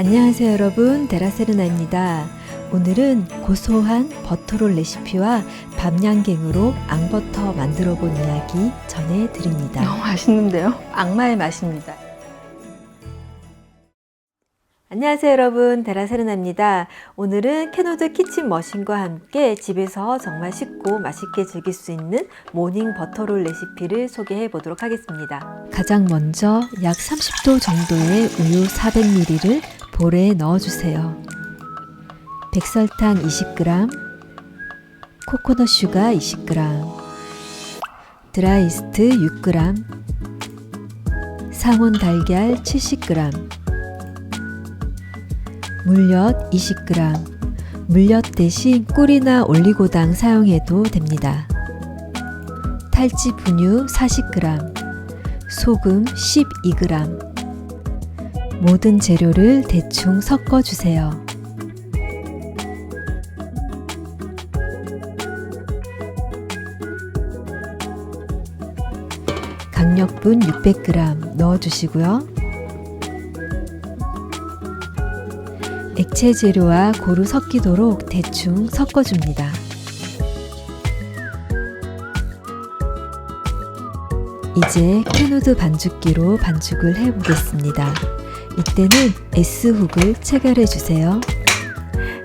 안녕하세요 여러분 데라세르나입니다. 오늘은 고소한 버터롤 레시피와 밤양갱으로 앙버터 만들어 본 이야기 전해드립니다. 너무 맛있는데요? 악마의 맛입니다. 안녕하세요 여러분 데라세르나입니다. 오늘은 캐노드 키친 머신과 함께 집에서 정말 쉽고 맛있게 즐길 수 있는 모닝 버터롤 레시피를 소개해 보도록 하겠습니다. 가장 먼저 약 30도 정도의 우유 400ml를 볼에 넣어주세요. 백설탕 20g, 코코넛 슈가 20g, 드라이스트 6g, 상온 달걀 70g, 물엿 20g, 물엿 대신 꿀이나 올리고당 사용해도 됩니다. 탈지 분유 40g, 소금 12g, 모든 재료를 대충 섞어주세요. 강력분 600g 넣어주시고요. 액체 재료와 고루 섞이도록 대충 섞어줍니다. 이제 캐누드 반죽기로 반죽을 해보겠습니다. 이때는 S훅을 체결해 주세요.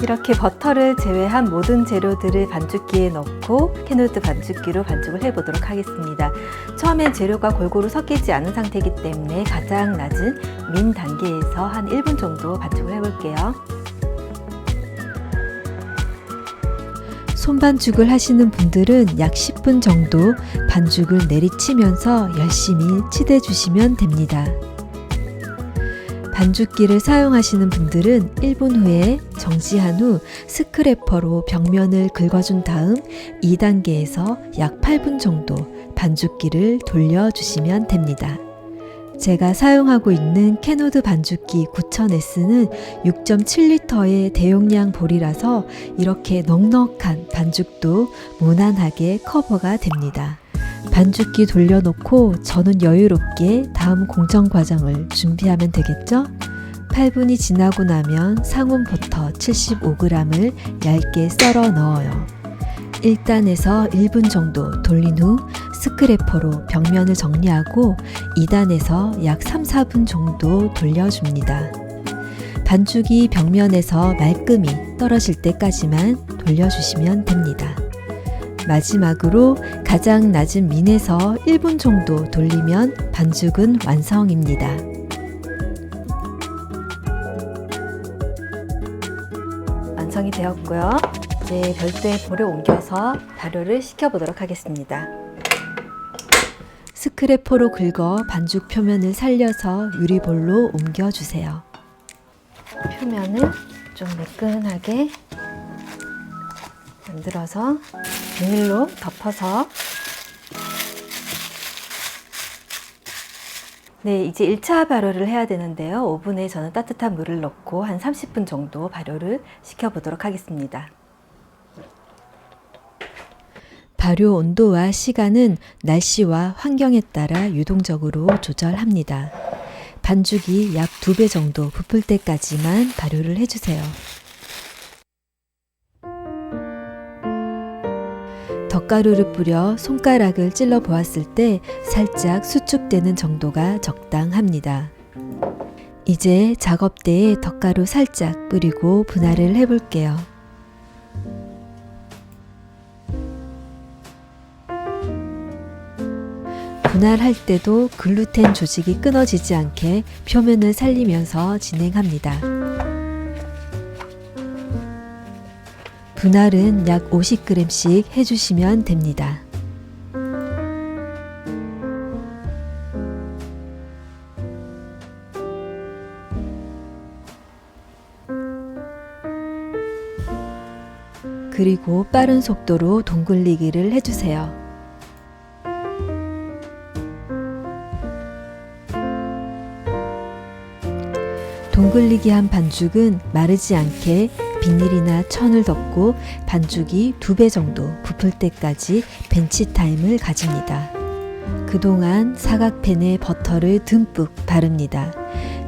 이렇게 버터를 제외한 모든 재료들을 반죽기에 넣고 캐누드 반죽기로 반죽을 해보도록 하겠습니다. 처음엔 재료가 골고루 섞이지 않은 상태이기 때문에 가장 낮은 민 단계에서 한 1분 정도 반죽을 해볼게요. 손반죽을 하시는 분들은 약 10분 정도 반죽을 내리치면서 열심히 치대 주시면 됩니다. 반죽기를 사용하시는 분들은 1분 후에 정지한 후 스크래퍼로 벽면을 긁어준 다음 2단계에서 약 8분 정도 반죽기를 돌려주시면 됩니다. 제가 사용하고 있는 캐노드 반죽기 9000S는 6.7리터의 대용량 볼이라서 이렇게 넉넉한 반죽도 무난하게 커버가 됩니다. 반죽기 돌려놓고 저는 여유롭게 다음 공정 과정을 준비하면 되겠죠? 8분이 지나고 나면 상온 버터 75g을 얇게 썰어 넣어요. 1단에서 1분 정도 돌린 후 스크래퍼로 벽면을 정리하고 2단에서 약 3, 4분 정도 돌려줍니다. 반죽이 벽면에서 말끔히 떨어질 때까지만 돌려주시면 됩니다. 마지막으로 가장 낮은 민에서 1분 정도 돌리면 반죽은 완성입니다. 완성이 되었고요. 이제 별도의 볼에 옮겨서 발효를 시켜보도록 하겠습니다. 스크래퍼로 긁어 반죽 표면을 살려서 유리볼로 옮겨주세요. 표면을 좀 매끈하게 만들어서 비닐로 덮어서 네, 이제 1차 발효를 해야 되는데요. 오븐에 저는 따뜻한 물을 넣고 한 30분 정도 발효를 시켜보도록 하겠습니다. 발효 온도와 시간은 날씨와 환경에 따라 유동적으로 조절합니다. 반죽이 약 2배 정도 부풀 때까지만 발효를 해주세요. 덧가루를 뿌려 손가락을 찔러 보았을 때 살짝 수축되는 정도가 적당합니다. 이제 작업대에 덧가루 살짝 뿌리고 분할을 해볼게요. 분할할 때도 글루텐 조직이 끊어지지 않게 표면을 살리면서 진행합니다. 분할은 약 50g씩 해주시면 됩니다. 그리고 빠른 속도로 동글리기를 해주세요. 동글리기 한 반죽은 마르지 않게 비닐이나 천을 덮고 반죽이 두 배 정도 부풀 때까지 벤치 타임을 가집니다. 그동안 사각팬에 버터를 듬뿍 바릅니다.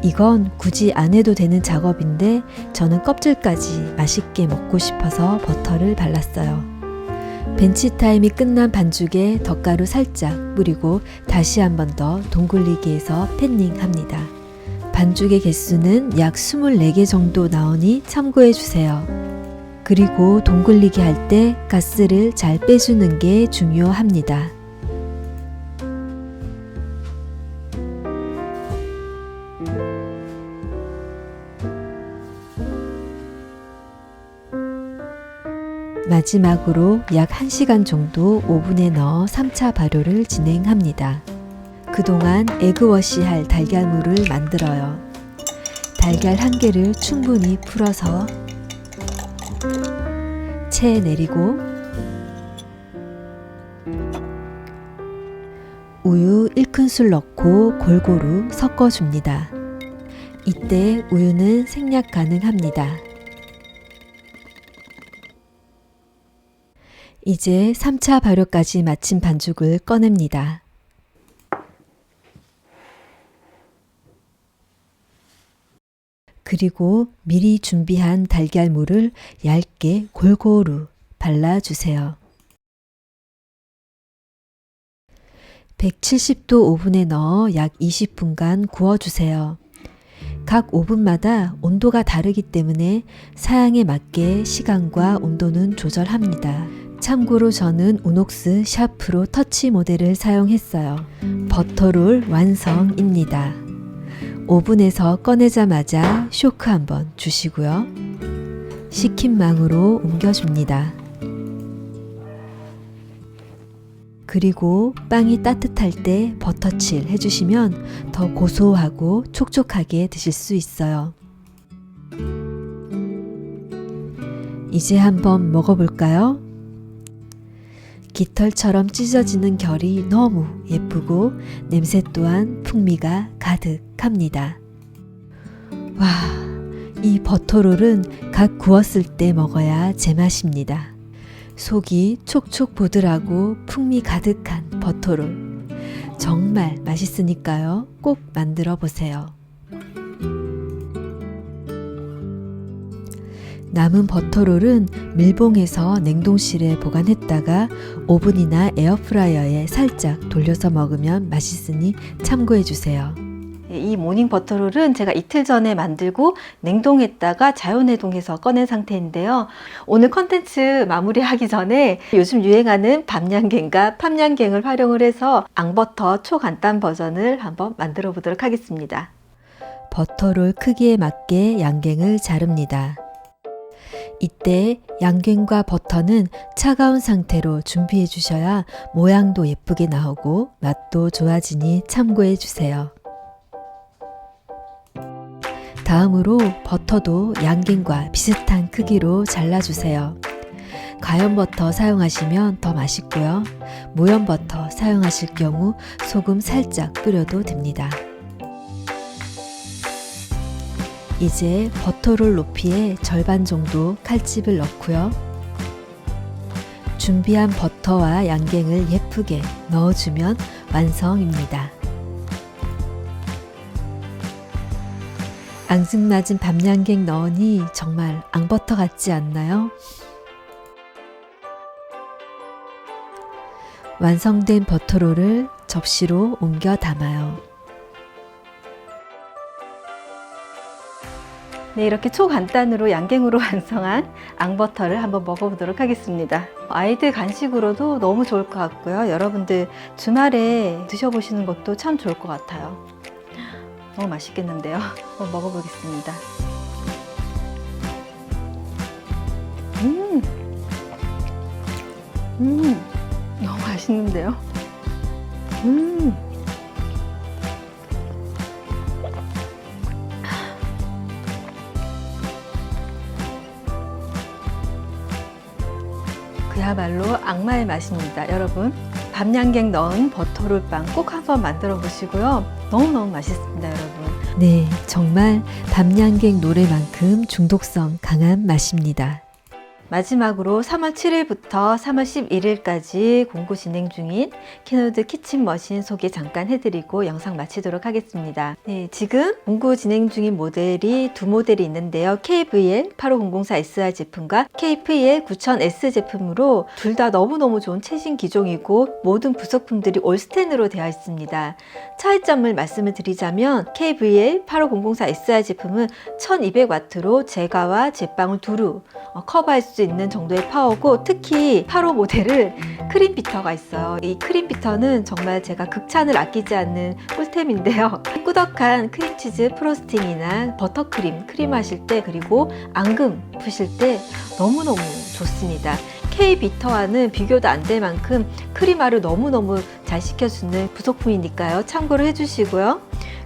이건 굳이 안 해도 되는 작업인데 저는 껍질까지 맛있게 먹고 싶어서 버터를 발랐어요. 벤치 타임이 끝난 반죽에 덧가루 살짝 뿌리고 다시 한 번 더 동글리기해서 팬닝 합니다. 반죽의 개수는 약 24개 정도 나오니 참고해 주세요. 그리고 동글리기 할 때 가스를 잘 빼주는 게 중요합니다. 마지막으로 약 1시간 정도 오븐에 넣어 3차 발효를 진행합니다. 그동안 에그워시 할 달걀물을 만들어요. 달걀 한 개를 충분히 풀어서 체에 내리고 우유 1큰술 넣고 골고루 섞어줍니다. 이때 우유는 생략 가능합니다. 이제 3차 발효까지 마친 반죽을 꺼냅니다. 그리고 미리 준비한 달걀물을 얇게 골고루 발라주세요. 170도 오븐에 넣어 약 20분간 구워주세요. 각 오븐마다 온도가 다르기 때문에 사양에 맞게 시간과 온도는 조절합니다. 참고로 저는 우녹스 샤프로 터치 모델을 사용했어요. 버터롤 완성입니다. 오븐에서 꺼내자마자 쇼크 한번 주시고요. 식힌 망으로 옮겨줍니다. 그리고 빵이 따뜻할 때 버터칠 해주시면 더 고소하고 촉촉하게 드실 수 있어요. 이제 한번 먹어볼까요? 깃털처럼 찢어지는 결이 너무 예쁘고 냄새 또한 풍미가 가득합니다. 와, 이 버터롤은 각 구웠을 때 먹어야 제맛입니다. 속이 촉촉 보들하고 풍미 가득한 버터롤. 정말 맛있으니까요. 꼭 만들어 보세요. 남은 버터롤은 밀봉해서 냉동실에 보관했다가 오븐이나 에어프라이어에 살짝 돌려서 먹으면 맛있으니 참고해 주세요. 이 모닝 버터롤은 제가 이틀 전에 만들고 냉동했다가 자연해동해서 꺼낸 상태인데요. 오늘 컨텐츠 마무리하기 전에 요즘 유행하는 밤양갱과 팜양갱을 활용을 해서 앙버터 초간단 버전을 한번 만들어 보도록 하겠습니다. 버터롤 크기에 맞게 양갱을 자릅니다. 이때 양갱과 버터는 차가운 상태로 준비해 주셔야 모양도 예쁘게 나오고 맛도 좋아지니 참고해 주세요. 다음으로 버터도 양갱과 비슷한 크기로 잘라주세요. 가염 버터 사용하시면 더 맛있고요. 무염 버터 사용하실 경우 소금 살짝 뿌려도 됩니다. 이제 버터롤 높이의 절반 정도 칼집을 넣고요. 준비한 버터와 양갱을 예쁘게 넣어주면 완성입니다. 앙증맞은 밤양갱 넣으니 정말 앙버터 같지 않나요? 완성된 버터롤을 접시로 옮겨 담아요. 네, 이렇게 초간단으로 양갱으로 완성한 앙버터를 한번 먹어보도록 하겠습니다. 아이들 간식으로도 너무 좋을 것 같고요. 여러분들 주말에 드셔보시는 것도 참 좋을 것 같아요. 너무 맛있겠는데요. 한번 먹어보겠습니다. 음, 음, 너무 맛있는데요. 음. 악마의 맛입니다. 여러분, 밤양갱 넣은 버터롤빵 꼭 한번 만들어 보시고요. 너무너무 맛있습니다, 여러분. 네, 정말 밤양갱 노래만큼 중독성 강한 맛입니다. 마지막으로 3월 7일부터 3월 11일까지 공구 진행 중인 캐노드 키친 머신 소개 잠깐 해드리고 영상 마치도록 하겠습니다. 네, 지금 공구 진행 중인 모델이 두 모델이 있는데요. KVL 8504SR 제품과 KVL 9000S 제품으로 둘 다 너무너무 좋은 최신 기종이고 모든 부속품들이 올스텐으로 되어 있습니다. 차이점을 말씀을 드리자면 KVL 8504SR 제품은 1200W로 제가와 제빵을 두루 어, 커버할 수 있는 정도의 파워고 특히 8호 모델은 크림 비터가 있어요. 이 크림 비터는 정말 제가 극찬을 아끼지 않는 꿀템인데요. 꾸덕한 크림치즈 프로스팅이나 버터크림 크림 하실 때 그리고 앙금 푸실 때 너무너무 좋습니다. K 비터와는 비교도 안 될 만큼 크림화를 너무너무 잘 시켜주는 부속품이니까요. 참고를 해주시고요.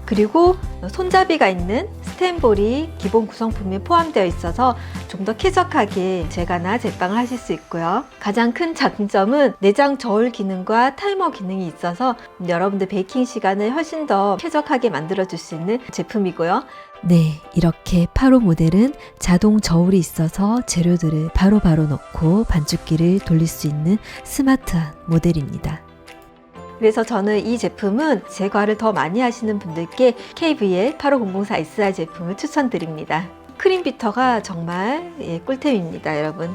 그리고 손잡이가 있는 스텐볼이 기본 구성품에 포함되어 있어서 좀 더 쾌적하게 제가나 제빵을 하실 수 있고요. 가장 큰 장점은 내장 저울 기능과 타이머 기능이 있어서 여러분들 베이킹 시간을 훨씬 더 쾌적하게 만들어 줄 수 있는 제품이고요. 네, 이렇게 8호 모델은 자동 저울이 있어서 재료들을 바로 바로 넣고 반죽기를 돌릴 수 있는 스마트한 모델입니다. 그래서 저는 이 제품은 제과를 더 많이 하시는 분들께 KVL 8504SR 제품을 추천드립니다. 크림 비터가 정말 예, 꿀템입니다, 여러분.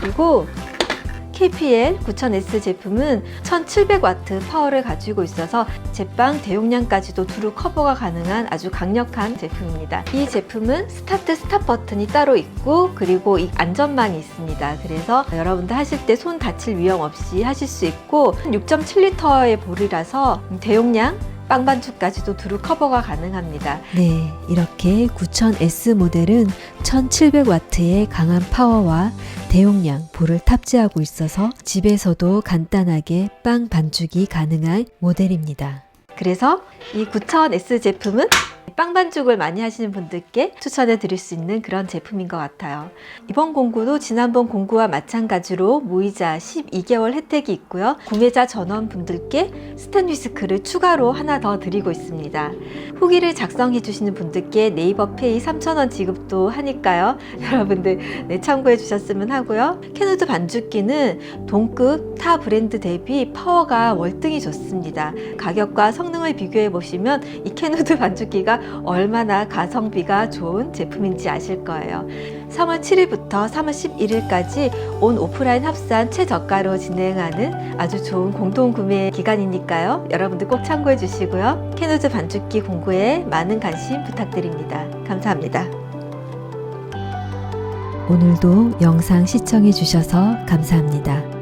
그리고 KPL 9000S 제품은 1700W 파워를 가지고 있어서 제빵 대용량까지도 두루 커버가 가능한 아주 강력한 제품입니다. 이 제품은 스타트 스탑 버튼이 따로 있고 그리고 이 안전망이 있습니다. 그래서 여러분들 하실 때 손 다칠 위험 없이 하실 수 있고 6.7리터의 볼이라서 대용량 빵 반죽까지도 두루 커버가 가능합니다. 네, 이렇게 9000S 모델은 1700W의 강한 파워와 대용량 볼을 탑재하고 있어서 집에서도 간단하게 빵 반죽이 가능한 모델입니다. 그래서 이 9000S 제품은 빵 반죽을 많이 하시는 분들께 추천해 드릴 수 있는 그런 제품인 것 같아요. 이번 공구도 지난번 공구와 마찬가지로 무이자 12개월 혜택이 있고요. 구매자 전원 분들께 스탠 위스크를 추가로 하나 더 드리고 있습니다. 후기를 작성해 주시는 분들께 네이버 페이 3,000원 지급도 하니까요. 여러분들 네, 참고해 주셨으면 하고요. 캐누드 반죽기는 동급 타 브랜드 대비 파워가 월등히 좋습니다. 가격과 성능을 비교해 보시면 이 캐누드 반죽기가 얼마나 가성비가 좋은 제품인지 아실 거예요. 3월 7일부터 3월 11일까지 온 오프라인 합산 최저가로 진행하는 아주 좋은 공동 구매 기간이니까요. 여러분들 꼭 참고해 주시고요. 캐누드 반죽기 공구에 많은 관심 부탁드립니다. 감사합니다. 오늘도 영상 시청해 주셔서 감사합니다.